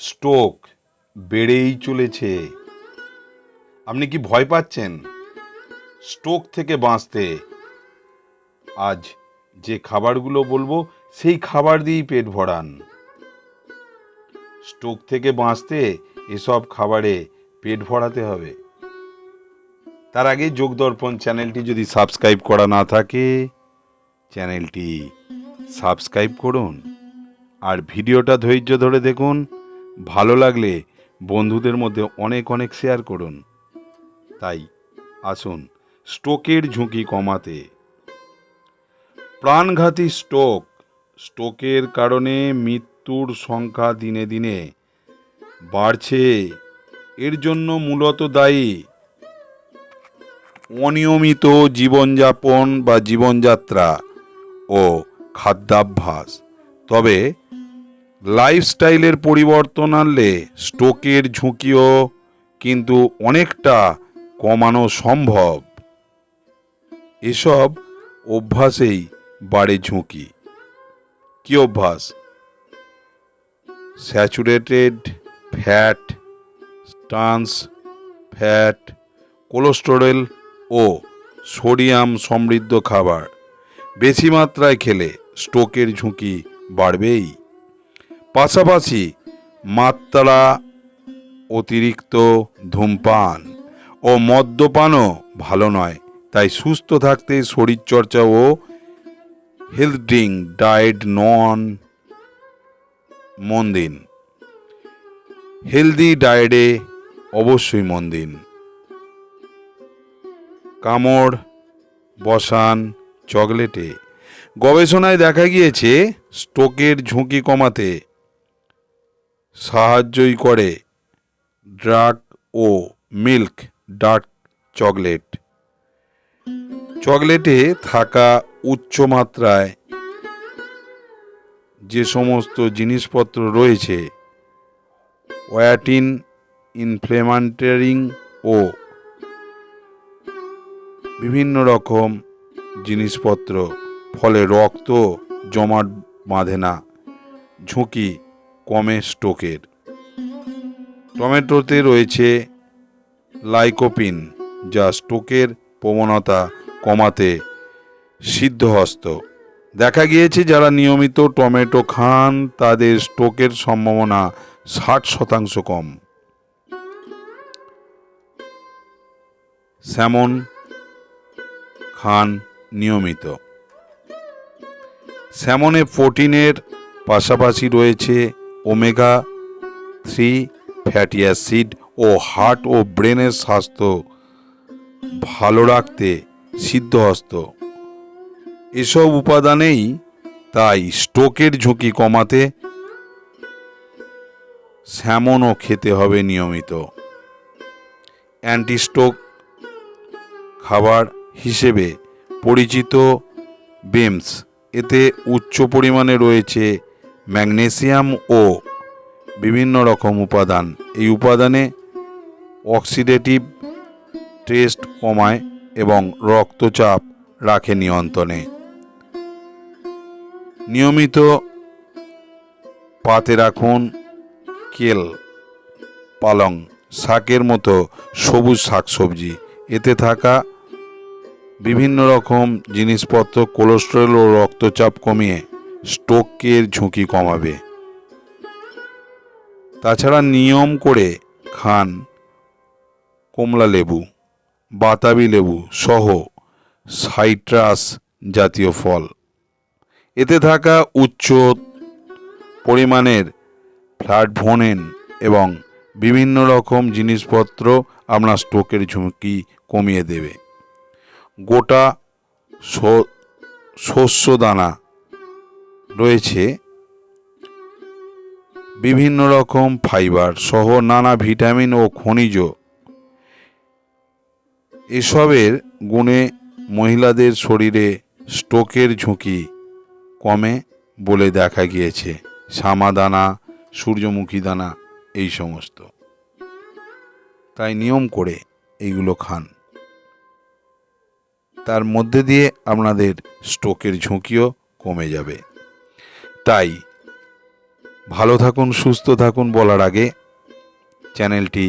Stroke বেড়েই চলেছে। আপনি কি ভয় পাচ্ছেন? স্ট্রোক থেকে বাঁচতে। আজ যে খাবারগুলো বলব, সেই খাবার দিয়েই পেট ভরান। স্ট্রোক থেকে বাঁচতে এসব খাবারে পেট ভরাতে হবে। তার আগে যোগ দর্পণ চ্যানেলটি যদি সাবস্ক্রাইব করা না থাকে, চ্যানেলটি সাবস্ক্রাইব করুন। আর ভিডিওটা ধৈর্য ধরে দেখুন। ভালো লাগলে বন্ধুদের মধ্যে অনেক অনেক শেয়ার করুন। তাই আসুন স্ট্রোকের ঝুঁকি কমাতে। প্রাণঘাতী স্ট্রোক স্ট্রোকের কারণে মৃত্যুর সংখ্যা দিনে দিনে বাড়ছে। এর জন্য মূলত দায়ী অনিয়মিত জীবনযাপন বা জীবনযাত্রা ও খাদ্যাভ্যাস। তবে লাইফস্টাইলের পরিবর্তন আনলে স্ট্রোকের ঝুঁকিও কিন্তু অনেকটা কমানো সম্ভব। এসব অভ্যাসেই বাড়ে ঝুঁকি। কি অভ্যাস? Saturated fat trans fat cholesterol ও সোডিয়াম সমৃদ্ধ খাবার। বেশি মাত্রায় খেলে স্ট্রোকের ঝুঁকি বাড়বেই। পাশাপাশি মাত্রা অতিরিক্ত ধূমপান ও মদ্যপানও ভালো নয়। তাই সুস্থ থাকতে শরীরচর্চা ও হেলথ ড্রিঙ্ক ডায়েট নন, মন দিন। হেলদি ডায়েটে অবশ্যই মন দিন। কামড়, বসান চকলেটে গবেষণায় দেখা গিয়েছে স্ট্রোকের ঝুঁকি কমাতে সাহায্যই করে ড্রাগ ও মিল্ক ডার্ক চকলেট। চকলেটে থাকা উচ্চ মাত্রায় যে সমস্ত জিনিসপত্র রয়েছে, ওয়াটিন, ইনফ্লেমেন্টারিং ও বিভিন্ন রকম জিনিসপত্র, ফলে রক্ত জমাট বাঁধে না, ঝুঁকি কমে স্টোকের। টমেটোতে রয়েছে লাইকোপিন, যা স্টোকের প্রবণতা কমাতে সিদ্ধহস্ত। দেখা গিয়েছে যারা নিয়মিত টমেটো খান, তাদের স্টোকের সম্ভাবনা ষাট শতাংশ কম। স্যামন খান নিয়মিত। স্যামনে প্রোটিনের পাশাপাশি রয়েছে ওমেগা থ্রি ফ্যাটি অ্যাসিড ও হার্ট ও ব্রেনের স্বাস্থ্য ভালো রাখতে সিদ্ধহস্ত। এসব উপাদানেই তাই স্ট্রোকের ঝুঁকি কমাতে স্যামনও খেতে হবে নিয়মিত। অ্যান্টিস্ট্রোক খাবার হিসেবে পরিচিত বেমস, এতে উচ্চ পরিমাণে রয়েছে ম্যাগনেসিয়াম ও বিভিন্ন রকম উপাদান। এই উপাদানে অক্সিডেটিভ টেস্ট কমায় এবং রক্তচাপ রাখে নিয়ন্ত্রণে। নিয়মিত পাতে রাখুন কেল, পালং শাকের মতো সবুজ শাকসবজি। এতে থাকা বিভিন্ন রকম জিনিসপত্র, কোলেস্টেরল ও রক্তচাপ কমিয়ে স্ট্রোকের ঝুঁকি কমাবে। তাছাড়া নিয়ম করে খান কমলা লেবু, বাতাবি লেবু সহ সাইট্রাস জাতীয় ফল। এতে থাকা উচ্চ পরিমাণের ফ্ল্যাট ফ্ল্যাটভোনেন এবং বিভিন্ন রকম জিনিসপত্র আপনার স্ট্রোকের ঝুঁকি কমিয়ে দেবে। গোটা শস্য দানা রয়েছে বিভিন্ন রকম ফাইবার সহ নানা ভিটামিন ও খনিজ। এসবের গুণে মহিলাদের শরীরে স্ট্রোকের ঝুঁকি কমে বলে দেখা গিয়েছে। দানা সূর্যমুখী দানা, এই সমস্ত। তাই নিয়ম করে এইগুলো খান। তার মধ্যে দিয়ে আপনাদের স্ট্রোকের ঝুঁকিও কমে যাবে। তাই ভালো থাকুন সুস্থ থাকুন বলার আগে চ্যানেলটি